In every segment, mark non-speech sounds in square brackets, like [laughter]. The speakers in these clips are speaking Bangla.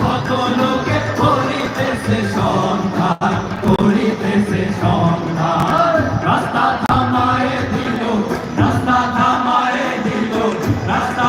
কত লোকে করিতেছে সন্ধান করিতেছে সন্ধান রাস্তা থামায়ে দিল রাস্তা থামায়ে দিল রাস্তা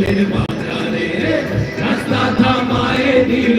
দেহলের বাজারে রাস্তা থামায় দিল।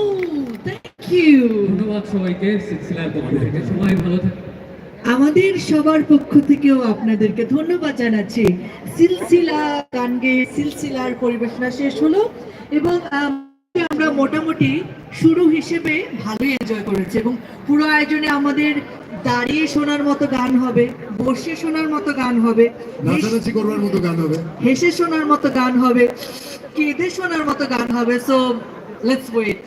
ধন্যবাদ সবাইকে সিলসিলার পক্ষ থেকে। সবাই ভালো থাকবেন আমাদের সবার পক্ষ থেকেও আপনাদেরকে ধন্যবাদ জানাচ্ছি। সিলসিলা গান গেয়ে সিলসিলার পরিবেশনা শেষ হলো এবং আমরা মোটামুটি শুরু হিসেবে ভালোই এনজয় করেছি এবং পুরো আয়োজনে আমাদের দাঁড়িয়ে শোনার মতো গান হবে বসে শোনার মতো গান হবে নাচানাচি করবার মতো গান হবে। হেসে শোনার মতো গান হবে কেঁদে শোনার মতো গান হবে সো লেটস ওয়েট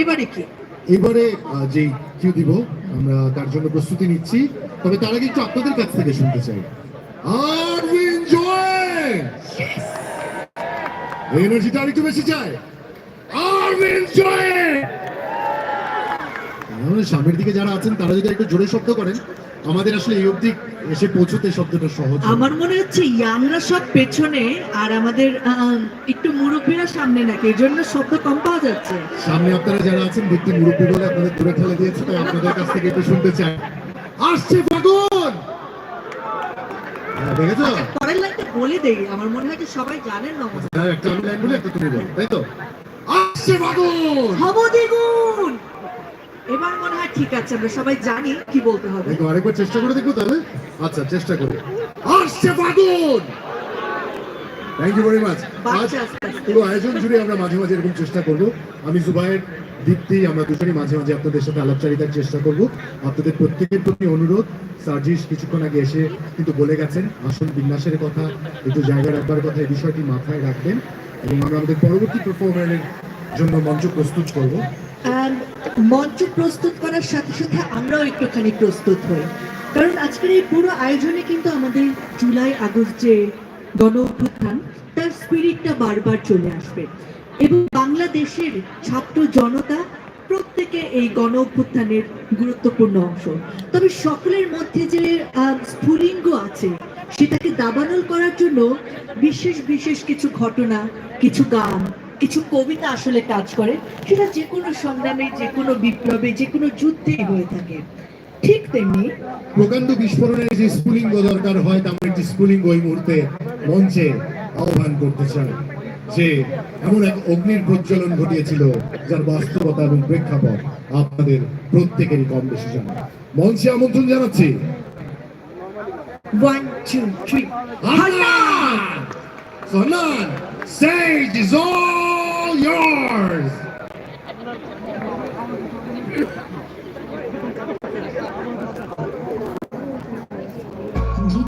এবারে কি? এবারে যে কিউ দিব, আমরা তার জন্য প্রস্তুতি নিচ্ছি। তবে তার আগে একটু আপনাদের কাছ থেকে শুনতে চাই। আর উই এনজয় এনার্জিটা আরেকটু বেশি চাই। আর উই এনজয় সামনের দিকে যারা আছেন, তারা যদি একটু জোরে শব্দ করেন আমাদের আসলে এই অবধি এসে পৌঁছতে শব্দটা সহজ আমার মনে হচ্ছে ইয়াংরা সব পেছনে আর আমাদের একটু মুরব্বীরা সামনে নাকি? এই জন্য শব্দ কম পাওয়া যাচ্ছে। সামনে আপনারা যারা আছেন ব্যক্তি মুরব্বী বলে আপনাদের দূরে ঠেলে দিয়েছে তাই আপনাদের কাছ থেকে একটু শুনতে চাই। আসছে ফাগুন! হ্যাঁ, দেখেছ? পরের লাইনটা বলে দেই। আমার মনে হয় যে সবাই জানেন না মনে হয়। একটা লাইন বলে একটা তুমি বলো তাই তো? আসছে ফাগুন! হব দ্বিগুণ! এবার মনে হয় ঠিক আছে আমরা সবাই জানি কি বলতে হবে। দেখো আরেকবার চেষ্টা করে দেখব তাহলে? আচ্ছা চেষ্টা করি। আসছে ফাগুন! Thank you very much. পুরো আয়োজন জুড়ে আমরা মাঝে মাঝে এরকম চেষ্টা করব। আমি জুবাইর দীপ্তি আমরা দুজনই মাঝে মাঝে আপনাদের সাথে আলাপচারিতার চেষ্টা করব। আপনাদের প্রত্যেকের প্রতি অনুরোধ সার্জিস কিছুক্ষণ আগে এসে কিন্তু বলে গেছেন আসন বিন্যাসের কথা একটু জায়গা রাখবার কথা এই বিষয়টি মাথায় রাখবেন। এবং আমরা আমাদের পরবর্তী পারফরমারের জন্য মঞ্চ প্রস্তুত করব। And মঞ্চ প্রস্তুত করার সাথে সাথে আমরাও একটুখানি প্রস্তুত হই। কারণ আজকের এই পুরো আয়োজনে কিন্তু আমাদের জুলাই আগস্ট যে গণ অভ্যুত্থান, তার স্পিরিটটা বারবার চলে আসবে। এবং বাংলাদেশের ছাত্র জনতা প্রত্যেকে এই গণ অভ্যুত্থানের গুরুত্বপূর্ণ অংশ। তবে সকলের মধ্যে যে স্ফুলিঙ্গ আছে, সেটাকে দাবানল করার জন্য বিশেষ বিশেষ কিছু ঘটনা, কিছু গান কিছু কবিতা আসলে কাজ করে সেটা যে কোনো সংগ্রামে যে কোনো বিপ্লবে যে কোনো যুদ্ধেই হয়ে থাকে। ঠিক তেমনি প্রকাণ্ড বিস্ফোরণের যে স্ফুলিঙ্গ দরকার হয় তেমন একটি স্ফুলিঙ্গ ওই মুহূর্তে মঞ্চে আহ্বান করতে চাই যে এমন এক অগ্নির প্রজ্বলন ঘটিয়েছিল যার বাস্তবতা এবং প্রেক্ষাপট আপনাদের প্রত্যেকেরই কম বেশি জানা। মঞ্চে আমন্ত্রণ জানাচ্ছি। Hanan! Stage is all yours. [laughs]